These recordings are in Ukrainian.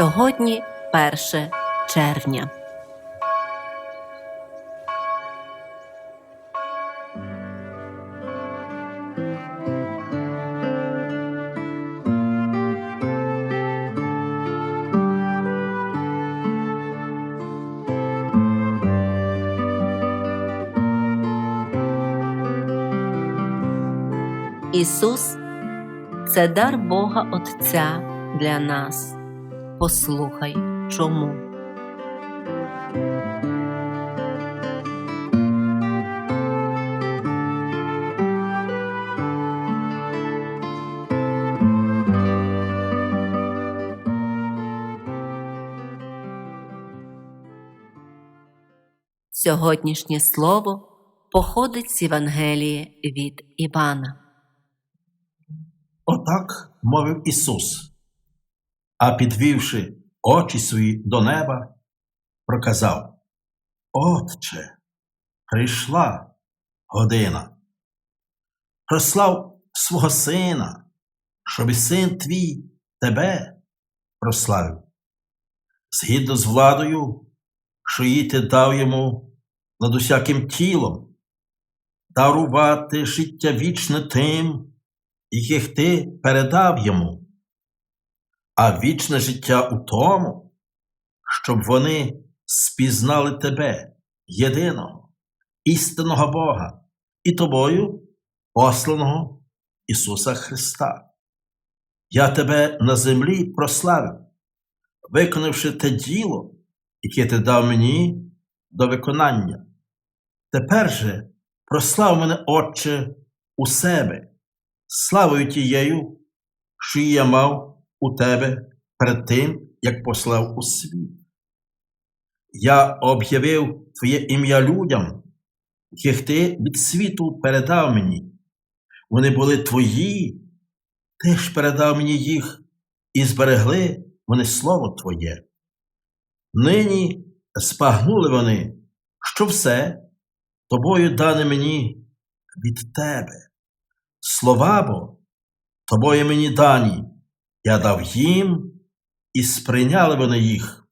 Сьогодні 1 червня. Ісус це дар Бога Отця для нас. Послухай чому. Сьогоднішнє слово походить з Євангелії від Івана. Отак мовив Ісус, а підвівши очі свої до неба, проказав: Отче, прийшла година. Прослав свого сина, щоб і син твій тебе прославив. Згідно з владою, що їй ти дав йому над усяким тілом, дарувати життя вічне тим, яких ти передав йому, а вічне життя у тому, щоб вони спізнали тебе, єдиного, істинного Бога, і тобою, посланого Ісуса Христа. Я тебе на землі прославив, виконавши те діло, яке ти дав мені до виконання. Тепер же прослав мене, Отче, у себе славою тією, що я мав у тебе перед тим, як послав у світ. Я об'явив Твоє ім'я людям, яких ти від світу передав мені. Вони були твої, ти ж передав мені їх і зберегли вони слово Твоє. Нині спагнули вони, що все тобою дане мені від тебе. Слова бо тобою мені дані, я дав їм, і сприйняли вони їх,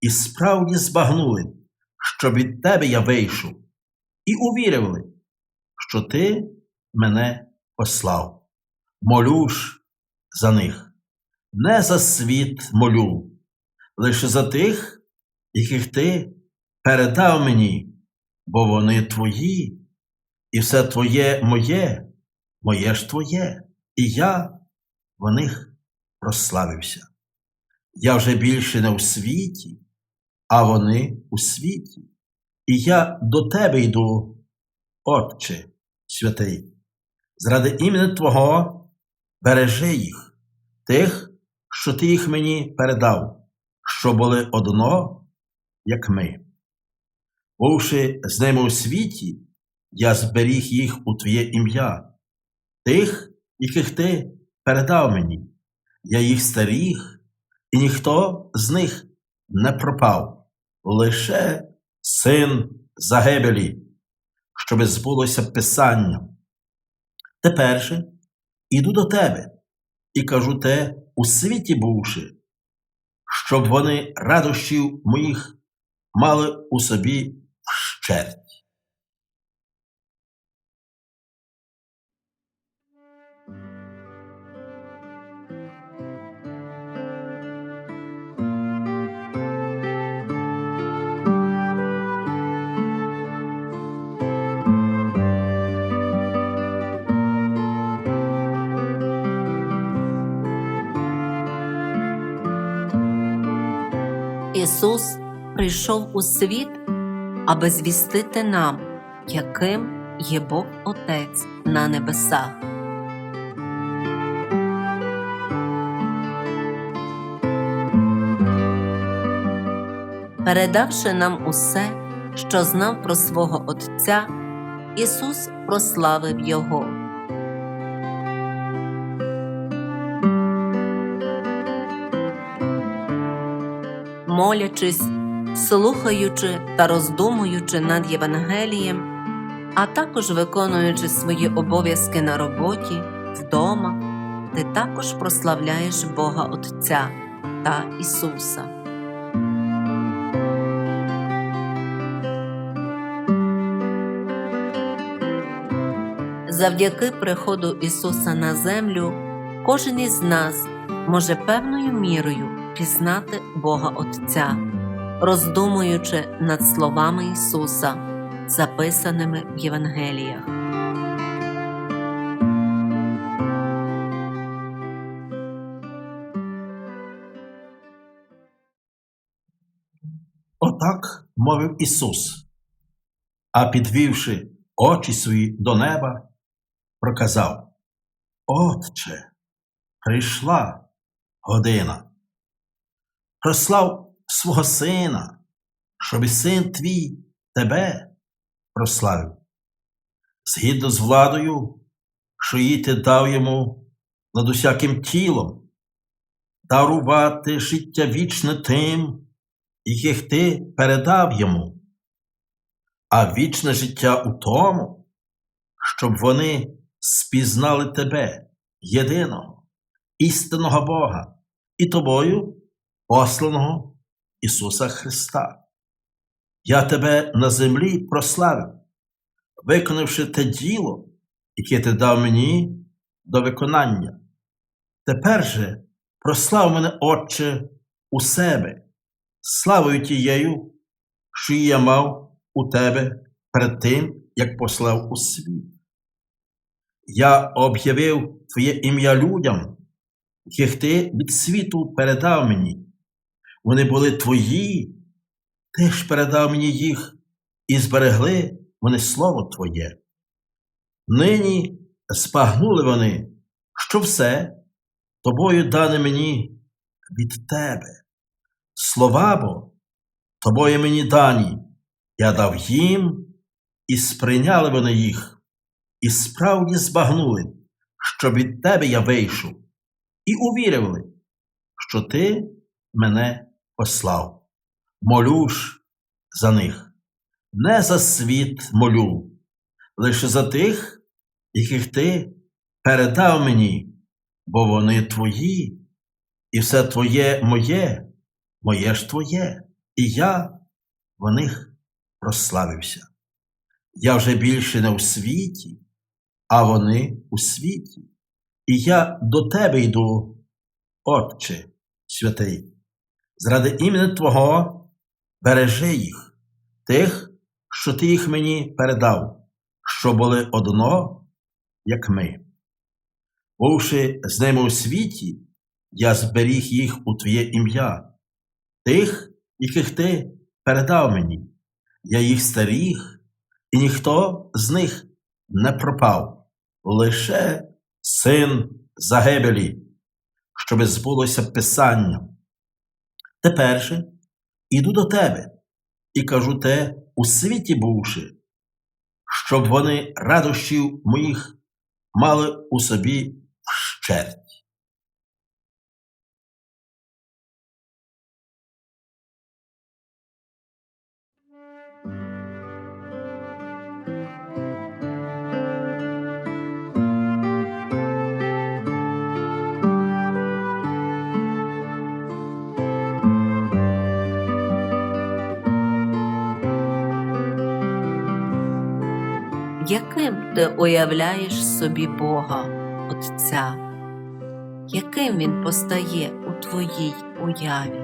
і справді збагнули, що від тебе я вийшов, і увірили, що ти мене послав. Молю ж за них, не за світ молю, лише за тих, яких ти передав мені, бо вони твої, і все твоє моє моє ж твоє, і я в них прославився. Я вже більше не у світі, а вони у світі. І я до тебе йду, Отче святий, заради імені Твого бережи їх, тих, що ти їх мені передав, що були одно, як ми. Бувши з ними у світі, я зберіг їх у Твоє ім'я тих, яких ти передав мені. Я їх старіх, і ніхто з них не пропав, лише син загибелі, щоби збулося Писання. Тепер же іду до тебе і кажу те у світі бувши, щоб вони радощів моїх мали у собі вщерть. Ісус прийшов у світ, аби звістити нам, яким є Бог Отець на небесах. Передавши нам усе, що знав про свого Отця, Ісус прославив Його. Молячись, слухаючи та роздумуючи над Євангелієм, а також виконуючи свої обов'язки на роботі, вдома, ти також прославляєш Бога Отця, та Ісуса. Завдяки приходу Ісуса на землю, кожен із нас може певною мірою пізнати Бога Отця, роздумуючи над словами Ісуса, записаними в Євангеліях. Отак мовив Ісус, а підвівши очі свої до неба, проказав: Отче, прийшла година. Прослав свого сина, щоб і син твій тебе прославив. Згідно з владою, що їй ти дав йому над усяким тілом, дарувати життя вічне тим, яких ти передав йому, а вічне життя у тому, щоб вони спізнали тебе, єдиного, істинного Бога, і тобою, посланого Ісуса Христа. Я тебе на землі прославив, виконавши те діло, яке ти дав мені до виконання. Тепер же прослав мене, Отче, у себе славою тією, що я мав у тебе перед тим, як послав у світ. Я об'явив Твоє ім'я людям, яких ти від світу передав мені. Вони були твої, ти ж передав мені їх і зберегли вони слово Твоє. Нині спагнули вони, що все тобою дане мені від тебе. Слова бо тобою мені дані, я дав їм, і сприйняли вони їх, і справді збагнули, що від тебе я вийшов, і увірили, що ти мене послав. Молю ж за них, не за світ молю, лише за тих, яких ти передав мені, бо вони твої, і все твоє моє моє ж твоє, і я в них прославився. Я вже більше не у світі, а вони у світі. І я до тебе йду, Отче святий, заради імені Твого бережи їх, тих, що ти їх мені передав, що були одно, як ми. Бувши з ними у світі, я зберіг їх у Твоє ім'я тих, яких ти передав мені. Я їх старіх, і ніхто з них не пропав, лише син загибелі, щоби збулося Писання. Тепер же іду до тебе і кажу те у світі бувши, щоб вони радощів моїх мали у собі вщерть. Ти уявляєш собі Бога Отця? Яким Він постає у твоїй уяві?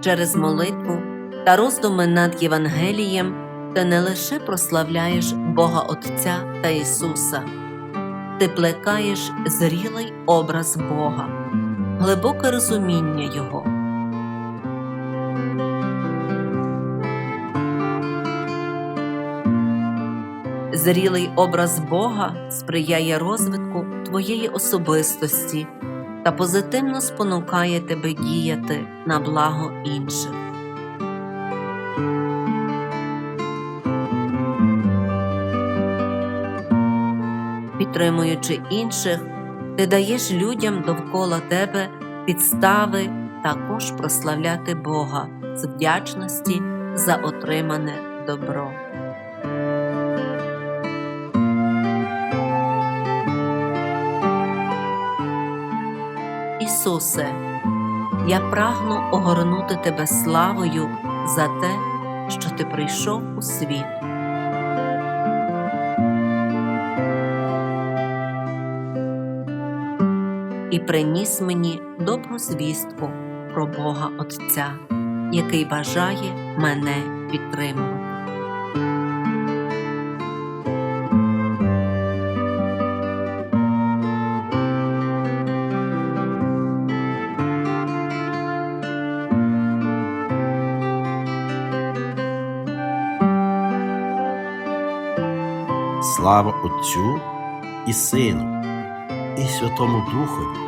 Через молитву та роздуми над Євангелієм ти не лише прославляєш Бога Отця та Ісуса, ти плекаєш зрілий образ Бога, глибоке розуміння Його. Зрілий образ Бога сприяє розвитку твоєї особистості та позитивно спонукає тебе діяти на благо інших. Підтримуючи інших, ти даєш людям довкола тебе підстави також прославляти Бога з вдячності за отримане добро. Ісусе, я прагну огорнути тебе славою за те, що ти прийшов у світ. Приніс мені добру звістку про Бога Отця, який бажає мене підтримувати. Слава Отцю і Сину, і Святому Духові,